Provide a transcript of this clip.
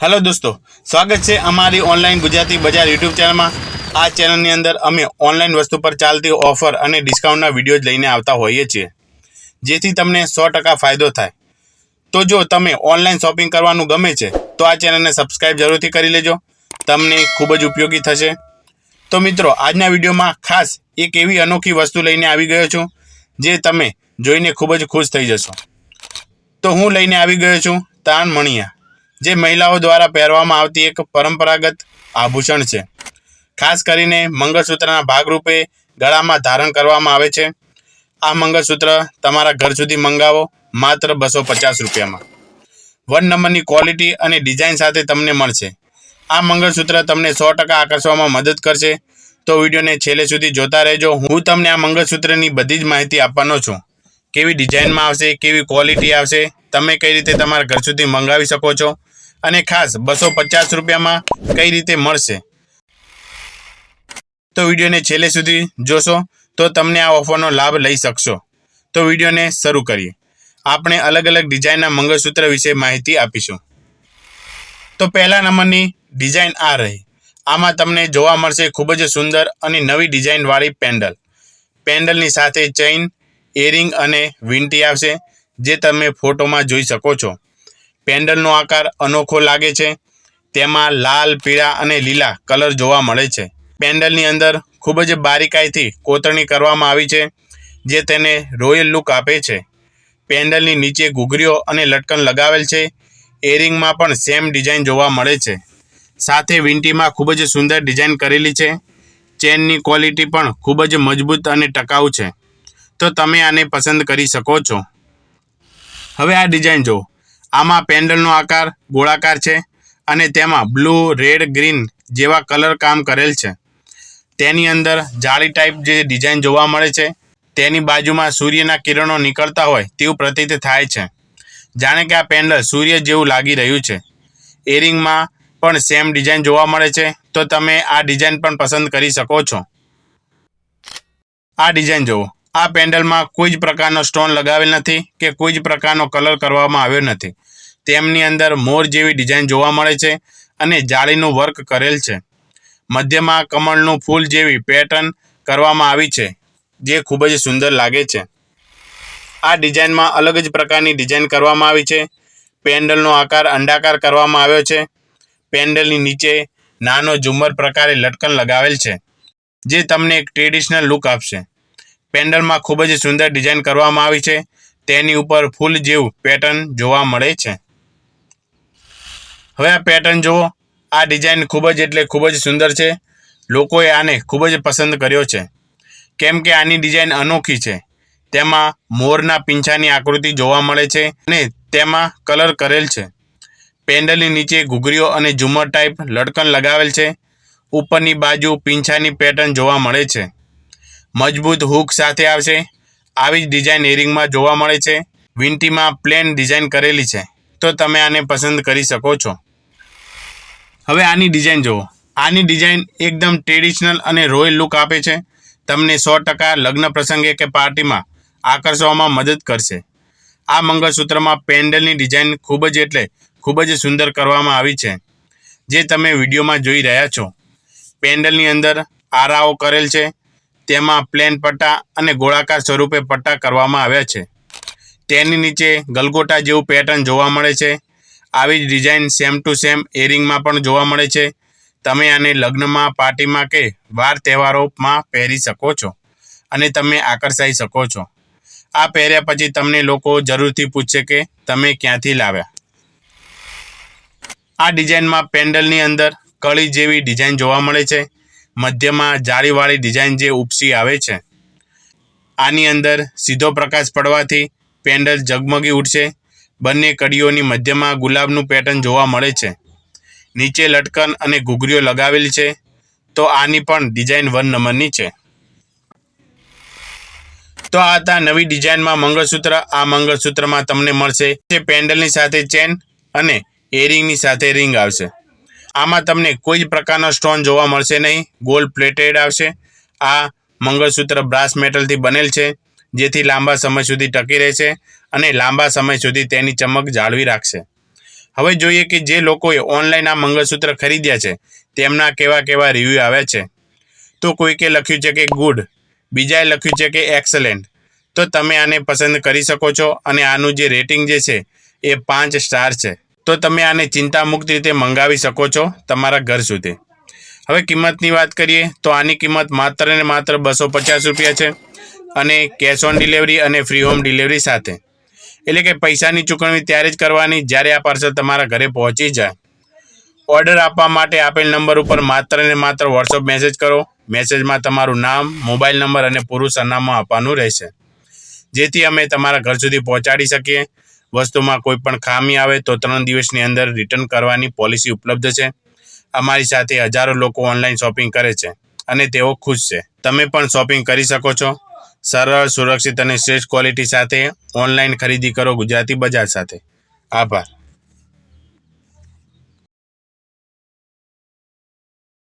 Hello દોસ્તો, સ્વાગત છે અમારી ઓનલાઈન ગુજરાતી બજાર યુટ્યુબ ચેનલમાં આ ચેનલની અંદર અમે ઓનલાઈન વસ્તુ પર ચાલતી ઓફર અને ડિસ્કાઉન્ટના વીડિયો લઈને આવતા હોઈએ છીએ. જેથી તમને સો ટકા ફાયદો થાય. તો જો તમે ઓનલાઈન શોપિંગ કરવાનું ગમે છે, તો આ ચેનલને સબસ્ક્રાઈબ જરૂરથી કરી લેજો. તમને ખૂબ જ ઉપયોગી થશે. તો મિત્રો, આજના વિડીયોમાં ખાસ એક એવી અનોખી વસ્તુ લઈને આવી ગયો છું, જે તમે જોઈને ખૂબ જ ખુશ થઈ જશો. તો હું લઈને આવી ગયો છું તાન મણિયા. જે મહિલાઓ દ્વારા પહેરવામાં આવતી એક પરંપરાગત આભૂષણ છે. ખાસ કરીને મંગળસૂત્રના ભાગરૂપે ગળામાં ધારણ કરવામાં આવે છે. આ મંગળસૂત્ર તમારા ઘર સુધી મંગાવો, માત્ર બસો પચાસ રૂપિયામાં. વન નંબરની ક્વોલિટી અને ડિઝાઇન સાથે તમને મળશે. આ મંગળસૂત્ર તમને સો ટકા આકર્ષવામાં મદદ કરશે. તો વિડીયોને છેલ્લે સુધી જોતા રહેજો. હું તમને આ મંગળસૂત્રની બધી જ માહિતી આપવાનો છું. કેવી ડિઝાઇનમાં આવશે, કેવી ક્વોલિટી આવશે, તમે કઈ રીતે તમારા ઘર સુધી મંગાવી શકો છો? અને ખાસ બસો પચાસ રૂપિયામાં કઈ રીતે મળશે? તો વિડીયોને છેલ્લે સુધી જોશો તો તમને આ ઓફરનો લાભ લઈ શકશો. તો વિડીયોને શરૂ કરીએ. આપણે અલગ અલગ ડિઝાઇનના મંગળસૂત્ર વિશે માહિતી આપીશું. તો પહેલા નંબરની ડિઝાઇન આ રહી. આમાં તમને જોવા મળશે ખૂબ જ સુંદર અને નવી ડિઝાઇનવાળી પેન્ડલ. પેન્ડલની સાથે ચેઇન એરિંગ અને વિન્ટી આવશે, જે તમે ફોટોમાં જોઈ શકો છો. પેન્ડલનો આકાર અનોખો લાગે છે. તેમાં લાલ, પીળા અને લીલા કલર જોવા મળે છે. પેન્ડલની અંદર ખૂબ જ બારીકાઈથી કોતરણી કરવામાં આવી છે, જે તેને રોયલ લુક આપે છે. પેન્ડલની નીચે ઘૂઘરીઓ અને લટકન લગાવેલ છે. એરિંગમાં પણ સેમ ડિઝાઇન જોવા મળે છે. સાથે વિંટીમાં ખૂબ જ સુંદર ડિઝાઇન કરેલી છે. ચેનની ક્વોલિટી પણ ખૂબ જ મજબૂત અને ટકાઉ છે. તો તમે આને પસંદ કરી શકો છો. હવે આ ડિઝાઇન જુઓ. આમાં પેન્ડલનો આકાર, ગોળાકાર છે અને તેમાં બ્લુ, રેડ, ગ્રીન જેવા કલર કામ કરેલ છે. તેની અંદર જાળી ટાઈપ જે ડિઝાઇન જોવા મળે છે, તેની બાજુમાં સૂર્યના કિરણો નીકળતા હોય તેવું પ્રતીત થાય છે. જાણે કે આ પેન્ડલ સૂર્ય જેવું લાગી રહ્યું છે. એરિંગમાં પણ સેમ ડિઝાઇન જોવા મળે છે, તો તમે આ ડિઝાઇન પણ પસંદ કરી શકો છો. આ ડિઝાઇન જુઓ. આ પેન્ડલમાં કોઈ જ પ્રકારનો સ્ટોન લગાવેલ નથી કે કોઈ જ પ્રકારનો કલર કરવામાં આવ્યો નથી. તેમની અંદર મોર જેવી ડિઝાઇન જોવા મળે છે અને જાળીનું વર્ક કરેલ છે. મધ્યમાં કમળનું ફૂલ જેવી પેટર્ન કરવામાં આવી છે, જે ખૂબ જ સુંદર લાગે છે. આ ડિઝાઇનમાં અલગ જ પ્રકારની ડિઝાઇન કરવામાં આવી છે. પેન્ડલનો આકાર અંડાકાર કરવામાં આવ્યો છે. પેન્ડલની નીચે નાનો ઝુમર પ્રકારે લટકન લગાવેલ છે, જે તમને એક ટ્રેડિશનલ લુક આપશે. પેન્ડલમાં ખૂબ જ સુંદર ડિઝાઇન કરવામાં આવી છે. તેની ઉપર ફૂલ જેવું પેટર્ન જોવા મળે છે. હવે આ પેટર્ન જુઓ. આ ડિઝાઇન ખૂબ જ એટલે ખૂબ જ સુંદર છે. લોકોએ આને ખૂબ જ પસંદ કર્યો છે. કેમ કે આની ડિઝાઇન અનોખી છે. તેમાં મોરના પીંછાની આકૃતિ જોવા મળે છે અને તેમાં કલર કરેલ છે. પેન્ડલની નીચે ઘૂઘરીઓ અને ઝુમર ટાઈપ લટકન લગાવેલ છે. ઉપરની બાજુ પીંછાની પેટર્ન જોવા મળે છે. મજબૂત હૂક સાથે આવશે. આવી જ ડિઝાઇન એરિંગમાં જોવા મળે છે. વિન્ટીમાં પ્લેન ડિઝાઇન કરેલી છે. તો તમે આને પસંદ કરી શકો છો. હવે આની ડિઝાઇન જુઓ. આની ડિઝાઇન એકદમ ટ્રેડિશનલ અને રોયલ લુક આપે છે. તમને સો ટકા લગ્ન પ્રસંગે કે પાર્ટીમાં આકર્ષવામાં મદદ કરશે. આ મંગળસૂત્રમાં પેન્ડલની ડિઝાઇન ખૂબ જ એટલે ખૂબ જ સુંદર કરવામાં આવી છે. જે તમે વિડીયોમાં જોઈ રહ્યા છો. પેન્ડલની અંદર આરાઓ કરેલ છે. તેમાં પ્લેન પટ્ટા અને ગોળાકાર સ્વરૂપે પટ્ટા કરવામાં આવ્યા છે. તેની નીચે ગલગોટા જેવું પેટર્ન જોવા મળે છે. આવી જ ડિઝાઇન સેમ ટુ સેમ એરિંગમાં પણ જોવા મળે છે. તમે આને લગ્નમાં, પાર્ટીમાં કે વાર તહેવારોમાં પહેરી શકો છો અને તમે આકર્ષાઈ શકો છો. આ પહેર્યા પછી તમને લોકો જરૂરથી પૂછશે કે તમે ક્યાંથી લાવ્યા. આ ડિઝાઇનમાં પેન્ડલની અંદર કળી જેવી ડિઝાઇન જોવા મળે છે. મધ્યમાં જાળીવાળી ડિઝાઇન જે ઉપસી આવે છે. આની અંદર સીધો પ્રકાશ પડવાથી પેન્ડલ ઝગમગી ઉઠશે. બંને કડીઓની મધ્યમાં ગુલાબનું પેટર્ન જોવા મળે છે. નીચે લટકન અને ઘૂઘરીઓ લગાવેલી છે. તો આની પણ ડિઝાઇન વન નંબરની છે. તો આ હતા નવી ડિઝાઇનમાં મંગળસૂત્ર. આ મંગળસૂત્રમાં તમને મળશે તે પેન્ડલની સાથે ચેન અને એરિંગની સાથે રિંગ આવશે. આમાં તમને કોઈ જ પ્રકારનો સ્ટોન જોવા મળશે નહીં. ગોલ્ડ પ્લેટેડ આવશે. આ મંગળસૂત્ર બ્રાસ મેટલથી બનેલ છે, જેથી લાંબા સમય સુધી ટકી રહેશે અને લાંબા સમય સુધી તેની ચમક જાળવી રાખશે. હવે જોઈએ કે જે લોકોએ ઓનલાઈન આ મંગળસૂત્ર ખરીદ્યા છે, તેમના કેવા કેવા રિવ્યૂ આવ્યા છે. તો કોઈકે લખ્યું છે કે ગુડ, બીજાએ લખ્યું છે કે એક્સલેન્ટ. તો તમે આને પસંદ કરી શકો છો અને આનું જે રેટિંગ જે છે એ પાંચ સ્ટાર છે. તો તમે આને ચિંતામુક્ત રીતે મંગાવી શકો છો તમારા ઘર સુધી. હવે કિંમતની વાત કરીએ તો આની કિંમત માત્ર ને માત્ર બસો પચાસ રૂપિયા છે અને કેશ ઓન ડિલિવરી અને ફ્રી હોમ ડિલિવરી સાથે. એટલે કે પૈસાની ચૂકવણી ત્યારે જ કરવાની જ્યારે આ પાર્સલ તમારા ઘરે પહોંચી જાય. ઓર્ડર આપવા માટે આપેલ નંબર ઉપર માત્ર ને માત્ર વોટ્સઅપ મેસેજ કરો. મેસેજમાં તમારું નામ મોબાઈલ નંબર અને પૂરું સરનામું આપવાનું રહેશે. જેથી અમે તમારા ઘર સુધી પહોંચાડી શકીએ. વસ્તુમાં કોઈ પણ ખામી આવે તો ત્રણ દિવસની અંદર રિટર્ન કરવાની પોલિસી ઉપલબ્ધ છે. અમારી સાથે હજારો લોકો ઓનલાઈન શોપિંગ કરે છે અને તેઓ ખુશ છે. તમે પણ શોપિંગ કરી શકો છો. સરળ, સુરક્ષિત અને શ્રેષ્ઠ ક્વોલિટી સાથે ઓનલાઈન ખરીદી કરો ગુજરાતી બજાર સાથે. આભાર.